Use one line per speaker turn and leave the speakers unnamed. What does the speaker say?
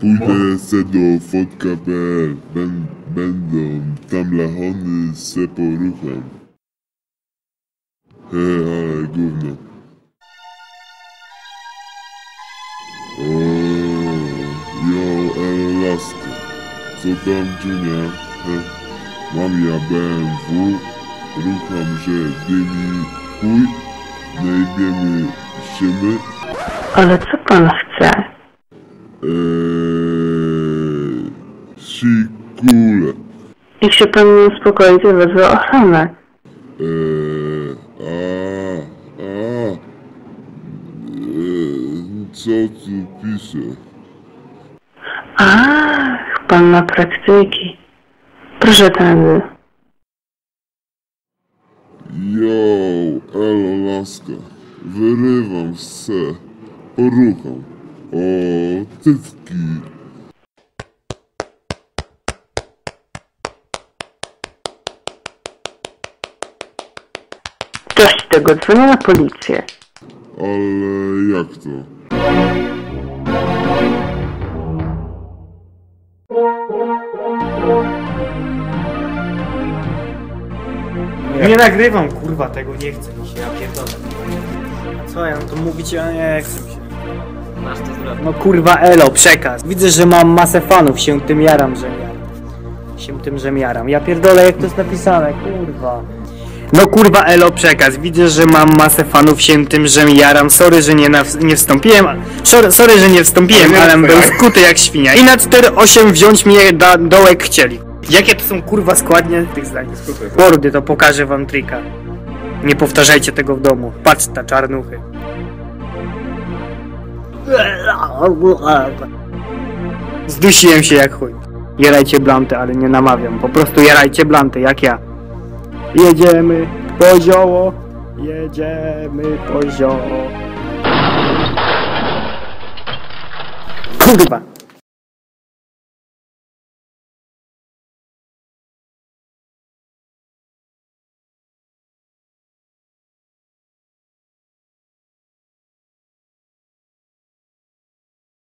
Pójdę se do fotka.pl, Bę- będą tam lachony se porucham. He, ale gówno. O, yo, elo lasko. Co tam Junia? He, mam ja BMW, rucham, że dymi chuj, najbiemy szymy.
Ale co pan chce?
Eee, sikule.
Niech się pan nie uspokoi, to wezwę ochronę.
Eee, a, a. Eee, co tu pisze?
Ach, pan ma praktyki. Proszę tędy.
Yo, elo laska. Wyrywam se. Porucham. O, cycki.
Dość tego, dzwonię na policję.
Ale jak to?
Nie nagrywam kurwa tego, nie chcę mi się, ja pierdolę. Co ja mam to mówić, ja nie chcę mi się.
Masz to zrobić.
No kurwa elo, przekaz. Widzę, że mam masę fanów, się tym jaram, że jaram. Się tym, że jaram. Ja pierdolę jak to jest napisane, kurwa. No kurwa elo, przekaz. Widzę, że mam masę fanów, się tym, że jaram. Sorry, że nie, naw- nie wstąpiłem. Sorry, sorry, że nie wstąpiłem, ale był skuty jak świnia. I na 4-8 wziąć mnie da, dołek chcieli. Jakie to są kurwa składnie tych zdań? Mordy, to pokażę wam trika. Nie powtarzajcie tego w domu. Patrz ta czarnuchy. Zdusiłem się jak chuj. Jarajcie blanty, ale nie namawiam. Po prostu jarajcie blanty, jak ja. Jedziemy po zioło. Jedziemy po zioło. Kurwa.